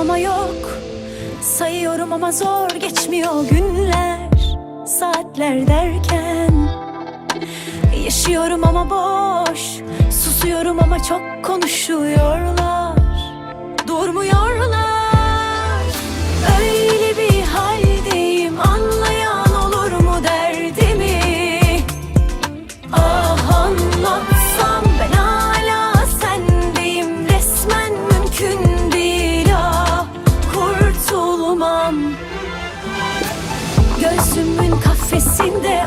ama yok. Sayıyorum ama zor geçmiyor günler Saatler derken. Yaşıyorum ama boş Susuyorum ama çok konuşuyorlar. Durmuyorlar. Öyle bir haldeyim anlayan olur mu derdimi? Ah anlatsam ben hala sendeyim. Resmen mümkün durmam Göğsümün kafesinde